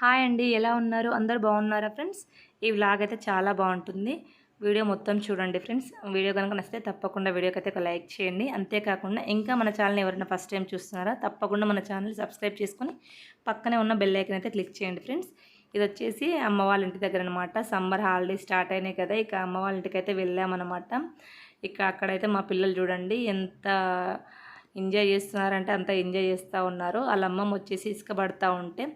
Hi అండి ఎలా ఉన్నారు? అందరు బాగున్నారా ఫ్రెండ్స్? ఈ వ్లాగ్ అయితే చాలా బాగుంటుంది. వీడియో మొత్తం చూడండి ఫ్రెండ్స్. వీడియో కనుక నచ్చితే తప్పకుండా వీడియోకి అయితే ఒక లైక్ చేయండి. అంతేకాకుండా ఇంకా మన ఛానల్ ఎవరైనా ఫస్ట్ టైం చూస్తున్నారా తప్పకుండా మన ఛానల్ సబ్స్క్రైబ్ చేసుకొని పక్కనే ఉన్న బెల్ ఐకన్ అయితే క్లిక్ చేయండి ఫ్రెండ్స్. ఇది వచ్చేసి అమ్మ వాళ్ళ ఇంటి దగ్గర అనమాట సమ్మర్ హాలిడేస్ స్టార్ట్ అయినాయి కదా ఇక అమ్మ వాళ్ళ ఇంటికి అయితే వెళ్ళామన్నమాట. ఇక అక్కడైతే మా పిల్లలు చూడండి ఎంత ఎంజాయ్ చేస్తున్నారంటే అంత ఎంజాయ్ చేస్తూ ఉన్నారు. వాళ్ళ అమ్మమ్మ వచ్చేసి ఇసుక ఉంటే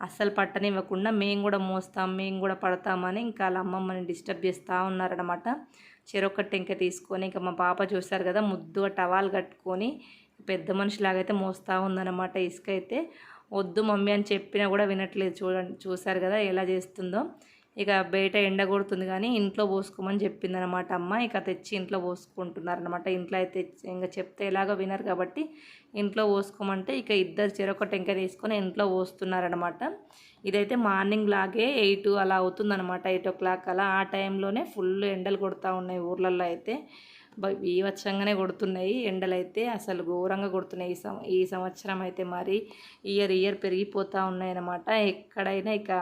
అస్సలు పట్టనివ్వకుండా మేము కూడా మోస్తాం మేము కూడా పడతామని ఇంకా వాళ్ళ అమ్మమ్మని డిస్టర్బ్ చేస్తూ ఉన్నారనమాట చెరొక టెంక తీసుకొని ఇంకా మా పాప చూస్తారు కదా ముద్దుగా టవాల్ కట్టుకొని పెద్ద మనిషిలాగైతే మోస్తూ ఉందన్నమాట ఇసుక అయితే. వద్దు మమ్మీ అని చెప్పినా కూడా వినట్లేదు చూడండి చూసారు కదా ఎలా చేస్తుందో. ఇక బయట ఎండ కొడుతుంది కానీ ఇంట్లో పోసుకోమని చెప్పిందనమాట అమ్మ. ఇక తెచ్చి ఇంట్లో పోసుకుంటున్నారనమాట. ఇంట్లో అయితే ఇంకా చెప్తే ఎలాగో వినరు కాబట్టి ఇంట్లో పోసుకోమంటే ఇక ఇద్దరు చెరొక టెంక తీసుకొని ఇంట్లో పోస్తున్నారనమాట. ఇదైతే మార్నింగ్ లాగే ఎయిట్ అలా అవుతుందనమాట. ఎయిట్ ఓ క్లాక్ అలా. ఆ టైంలోనే ఫుల్ ఎండలు కొడుతూ ఉన్నాయి ఊర్లలో అయితే. బ- కొడుతున్నాయి ఎండలు అయితే అసలు ఘోరంగా కొడుతున్నాయి. ఈ సం ఈ సంవత్సరం అయితే మరి ఇయర్ ఇయర్ పెరిగిపోతూ ఉన్నాయన్నమాట ఎక్కడైనా ఇక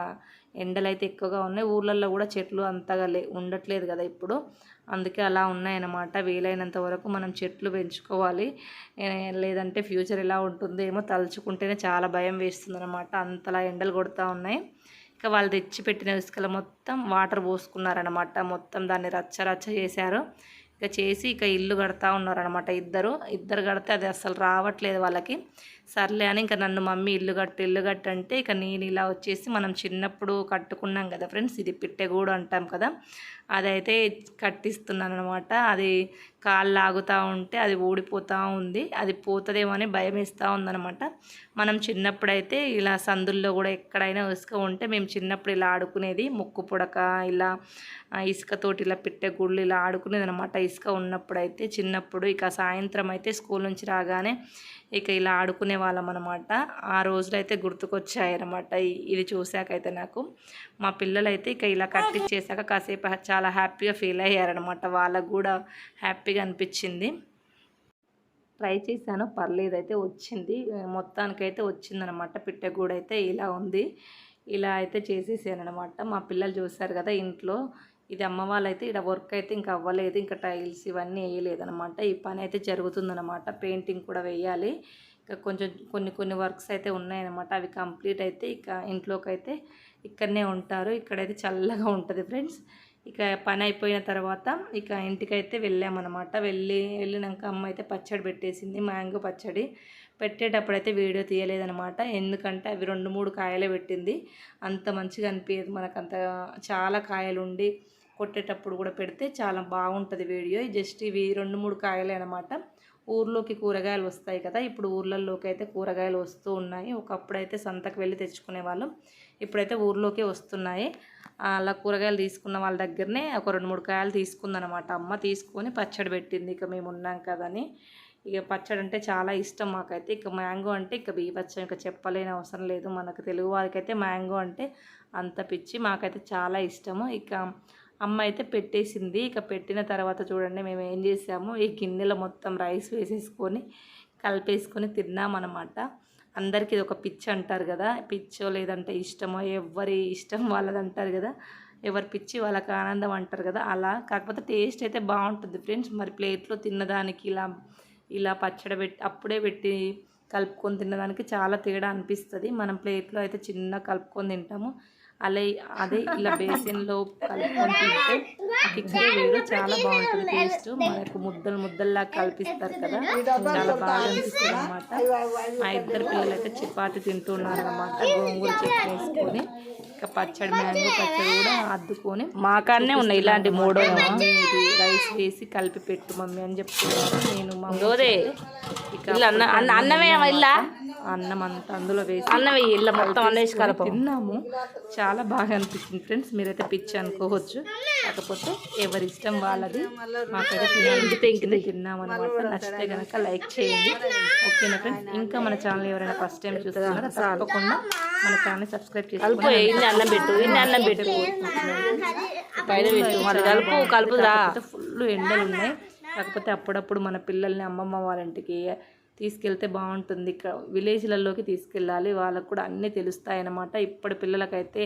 ఎండలు అయితే ఎక్కువగా ఉన్నాయి. ఊర్లలో కూడా చెట్లు అంతగా లే ఉండట్లేదు కదా ఇప్పుడు. అందుకే అలా ఉన్నాయన్నమాట. వీలైనంత వరకు మనం చెట్లు పెంచుకోవాలి. లేదంటే ఫ్యూచర్ ఎలా ఉంటుందో ఏమో తలుచుకుంటేనే చాలా భయం వేస్తుంది అనమాట అంతలా ఎండలు కొడుతూ ఉన్నాయి. ఇక వాళ్ళు తెచ్చిపెట్టిన ఇసుకల ఇసుకలు మొత్తం వాటర్ పోసుకున్నారనమాట మొత్తం దాన్ని రచ్చ రచ్చ చేశారు. ఇక చేసి ఇక ఇల్లు కడతా ఉన్నారనమాట ఇద్దరు. ఇద్దరు కడితే అది అసలు రావట్లేదు వాళ్ళకి. సర్లే అని ఇంకా నన్ను మమ్మీ ఇల్లు కట్టు ఇల్లు కట్టు అంటే ఇక నేను ఇలా వచ్చేసి మనం చిన్నప్పుడు కట్టుకున్నాం కదా ఫ్రెండ్స్ ఇది పిట్టెగూడు అంటాం కదా. అదైతే కట్టిస్తున్నాను అనమాట అది కాళ్ళు లాగుతూ ఉంటే అది ఊడిపోతూ ఉంది అది పోతుందేమో అని భయం వేస్తూ ఉందనమాట మనం చిన్నప్పుడైతే ఇలా సందుల్లో కూడా ఎక్కడైనా ఇసుక ఉంటే మేము చిన్నప్పుడు ఇలా ఆడుకునేది ముక్కు పుడక ఇలా ఇసుకతోటి ఇలా పెట్టే గుళ్ళు ఇలా ఆడుకునేది అనమాట ఇసుక ఉన్నప్పుడైతే చిన్నప్పుడు ఇక సాయంత్రం అయితే స్కూల్ నుంచి రాగానే ఇక ఇలా ఆడుకునే వాళ్ళం అనమాట ఆ రోజులైతే గుర్తుకొచ్చాయి అనమాట ఇది చూశాకైతే నాకు. మా పిల్లలైతే ఇక ఇలా కట్టించేసాక కాసేపు చాలా హ్యాపీగా ఫీల్ అయ్యారనమాట. వాళ్ళకు కూడా హ్యాపీగా అనిపించింది. ట్రై చేశాను. పర్లేదు అయితే వచ్చింది మొత్తానికైతే వచ్చిందనమాట. అయితే ఇలా ఉంది. ఇలా అయితే చేసేసాను అనమాట మా పిల్లలు చూశారు కదా ఇంట్లో. ఇది అమ్మ వాళ్ళైతే ఇక్కడ వర్క్ అయితే ఇంకా అవ్వలేదు. ఇంకా టైల్స్ ఇవన్నీ వేయలేదనమాట. ఈ పని అయితే జరుగుతుందనమాట. పెయింటింగ్ కూడా వేయాలి. ఇంకా కొంచెం కొన్ని కొన్ని వర్క్స్ అయితే ఉన్నాయన్నమాట. అవి కంప్లీట్ అయితే ఇక ఇంట్లోకి అయితే ఇక్కడనే ఉంటారు. ఇక్కడైతే చల్లగా ఉంటుంది ఫ్రెండ్స్. ఇక పని అయిపోయిన తర్వాత ఇక ఇంటికైతే వెళ్ళామన్నమాట. వెళ్ళి వెళ్ళినాక అమ్మ అయితే పచ్చడి పెట్టేసింది మ్యాంగో పచ్చడి. పెట్టేటప్పుడైతే వీడియో తీయలేదనమాట ఎందుకంటే అవి రెండు మూడు కాయలే పెట్టింది. అంత మంచిగా అనిపించదు మనకు. అంత చాలా కాయలు ఉండి కొట్టేటప్పుడు కూడా పెడితే చాలా బాగుంటుంది వీడియో. జస్ట్ ఇవి రెండు మూడు కాయలే అనమాట ఊర్లోకి కూరగాయలు వస్తాయి కదా ఇప్పుడు ఊర్లలోకి అయితే కూరగాయలు వస్తూ ఉన్నాయి. ఒకప్పుడు అయితే సంతకు వెళ్ళి తెచ్చుకునే వాళ్ళం ఇప్పుడైతే ఊర్లోకే వస్తున్నాయి. అలా కూరగాయలు తీసుకున్న వాళ్ళ దగ్గరనే ఒక రెండు మూడు కాయలు తీసుకుందనమాట. అమ్మ తీసుకొని పచ్చడి పెట్టింది ఇక మేము ఉన్నాం కదని ఇక పచ్చడి అంటే చాలా ఇష్టం మాకైతే. ఇక మ్యాంగో అంటే ఇక బీభత్సం ఇక చెప్పలేని అవసరం లేదు. మనకు తెలుగు వారికి అయితే మ్యాంగో అంటే అంత పిచ్చి మాకైతే చాలా ఇష్టము. ఇక అమ్మ అయితే పెట్టేసింది. ఇక పెట్టిన తర్వాత చూడండి మేము ఏం చేసాము? ఈ గిన్నెలో మొత్తం రైస్ వేసేసుకొని కలిపేసుకొని తిన్నామన్నమాట. అందరికీ ఇది ఒక పిచ్చి అంటారు కదా. పిచ్చో లేదంటే ఇష్టమో ఎవరి ఇష్టం వాళ్ళది అంటారు కదా. ఎవరి పిచ్చి వాళ్ళకి ఆనందం అంటారు కదా. అలా కాకపోతే టేస్ట్ అయితే బాగుంటుంది ఫ్రెండ్స్. మరి ప్లేట్లో తిన్నదానికి ఇలా ఇలా పచ్చడి పెట్టి అప్పుడే పెట్టి కలుపుకొని తినడానికి చాలా తేడా అనిపిస్తుంది. మనం ప్లేట్లో అయితే చిన్న కలుపుకొని తింటాము. అలా అదే ఇలా బేసిన్లో కలుపుకొని తింటే కిక్కే వేరు చాలా బాగుంటుంది టేస్ట్. మనకు ముద్దలు ముద్దల్లా కల్పిస్తారు కదా. చాలా బాగా అనిపిస్తుంది అనమాట మా ఇద్దరు పిల్లలు అయితే చపాతి తింటున్నారు అనమాట గోంగూర చట్నీ వేసుకొని ఇక పచ్చడి మ్యాంగో పచ్చడి కూడా అద్దుకొని మా కాడనే ఉన్నాయి ఇలాంటి మూడు రైస్ వేసి కలిపి పెట్టు మమ్మీ అని చెప్తున్నారు. నేను మా ఇక అన్న అన్న అన్నమే ఇల్లా? అన్నం అంతా అందులో వేసి అన్నమే ఇల్లు మొత్తం అన్నేసి కలప తిన్నాము. చాలా బాగా అనిపించింది. ఫ్రెండ్స్ మీరైతే పిచ్చి అనుకోవచ్చు. కాకపోతే ఎవరి ఇష్టం వాళ్ళది. మాకైతే తినాలి తిన్నాం అనమాట నచ్చితే కనుక లైక్ చేయండి. ఓకేనా ఫ్రెండ్స్? ఇంకా మన ఛానల్ ఎవరైనా ఫస్ట్ టైం చూస్తున్నారా తప్పకుండా మన ఛానల్ సబ్స్క్రైబ్ ఇన్ని అన్నం పెట్టు. ఇన్ని అన్నం పెట్టు. పైన పెట్టు. మరి కలుపు. కలుపురా ఫుల్ ఎండలు ఉన్నాయి. కాకపోతే అప్పుడప్పుడు మన పిల్లల్ని అమ్మమ్మ వాళ్ళ ఇంటికి తీసుకెళ్తే బాగుంటుంది. ఇక్కడ విలేజ్లలోకి తీసుకెళ్ళాలి. వాళ్ళకు కూడా అన్నీ తెలుస్తాయన్నమాట. ఇప్పటి పిల్లలకైతే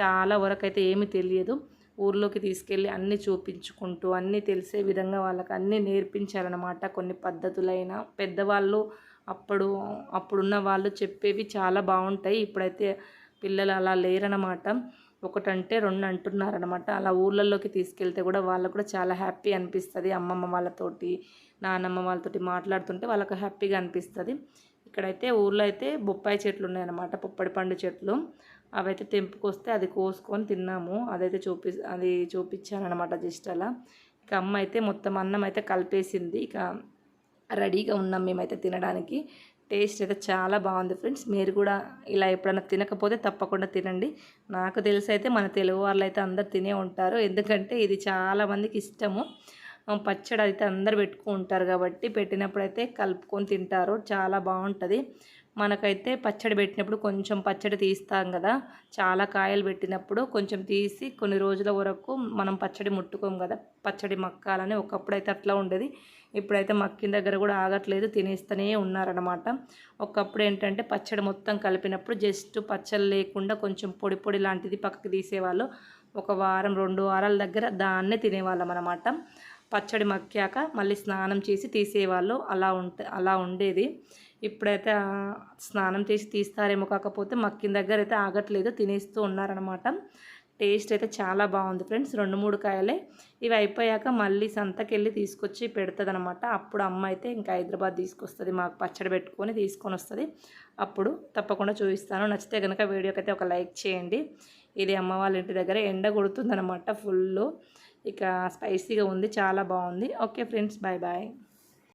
చాలా వరకు అయితే ఏమీ తెలియదు. ఊర్లోకి తీసుకెళ్ళి అన్నీ చూపించుకుంటూ అన్నీ తెలిసే విధంగా వాళ్ళకి అన్నీ నేర్పించాలన్నమాట కొన్ని పద్ధతులైన పెద్దవాళ్ళు అప్పుడు అప్పుడున్న వాళ్ళు చెప్పేవి చాలా బాగుంటాయి. ఇప్పుడైతే పిల్లలు అలా లేరన్నమాట. ఒకటంటే రెండు అంటున్నారనమాట అలా ఊర్లలోకి తీసుకెళ్తే కూడా వాళ్ళకు కూడా చాలా హ్యాపీ అనిపిస్తుంది. అమ్మమ్మ వాళ్ళతోటి నానమ్మ వాళ్ళతోటి మాట్లాడుతుంటే వాళ్ళకి హ్యాపీగా అనిపిస్తుంది. ఇక్కడైతే ఊర్లో అయితే బొప్పాయి చెట్లు ఉన్నాయన్నమాట పొప్పడి పండు చెట్లు. అవైతే తెంపుకొస్తే అది కోసుకొని తిన్నాము. అదైతే చూపి అది చూపించానమాట జస్ట్ అలా. ఇక అమ్మ అయితే మొత్తం అన్నం అయితే కలిపేసింది. ఇక రెడీగా ఉన్నాం మేమైతే తినడానికి. టేస్ట్ అయితే చాలా బాగుంది ఫ్రెండ్స్. మీరు కూడా ఇలా ఎప్పుడైనా తినకపోతే తప్పకుండా తినండి. నాకు తెలిసి అయితే మన తెలుగు వాళ్ళు అయితే అందరు తినే ఉంటారు. ఎందుకంటే ఇది చాలామందికి ఇష్టము. పచ్చడి అయితే అందరు పెట్టుకుంటారు కాబట్టి పెట్టినప్పుడు అయితే కలుపుకొని తింటారు. చాలా బాగుంటుంది. మనకైతే పచ్చడి పెట్టినప్పుడు కొంచెం పచ్చడి తీస్తాం కదా. చాలా కాయలు పెట్టినప్పుడు కొంచెం తీసి కొన్ని రోజుల వరకు మనం పచ్చడి ముట్టుకోం కదా. పచ్చడి మక్కాలని ఒకప్పుడు అయితే అట్లా ఉండేది. ఇప్పుడైతే మక్కిన దగ్గర కూడా ఆగట్లేదు. తినేస్తూనే ఉన్నారనమాట ఒకప్పుడు ఏంటంటే పచ్చడి మొత్తం కలిపినప్పుడు జస్ట్ పచ్చడి లేకుండా కొంచెం పొడి పొడి లాంటిది పక్కకి తీసేవాళ్ళు. ఒక వారం రెండు వారాల దగ్గర దాన్నే తినేవాళ్ళం అనమాట పచ్చడి మక్కాక మళ్ళీ స్నానం చేసి తీసేవాళ్ళు. అలా ఉంటే అలా ఉండేది. ఇప్పుడైతే స్నానం చేసి తీస్తారేమో కాకపోతే మక్కిన దగ్గర అయితే ఆగట్లేదు. తినేస్తూ ఉన్నారనమాట టేస్ట్ అయితే చాలా బాగుంది ఫ్రెండ్స్. రెండు మూడు కాయలే. ఇవి అయిపోయాక మళ్ళీ సంతకెళ్ళి తీసుకొచ్చి పెడుతుంది అనమాట అప్పుడు అమ్మ అయితే ఇంకా హైదరాబాద్ తీసుకొస్తుంది. మాకు పచ్చడి పెట్టుకొని తీసుకొని వస్తుంది. అప్పుడు తప్పకుండా చూపిస్తాను. నచ్చితే కనుక వీడియోకి అయితే ఒక లైక్ చేయండి. ఇది అమ్మ వాళ్ళ ఇంటి దగ్గర ఎండ కొడుతుందనమాట ఫుల్ ఇక స్పైసీగా ఉంది చాలా బాగుంది. Okay friends bye bye.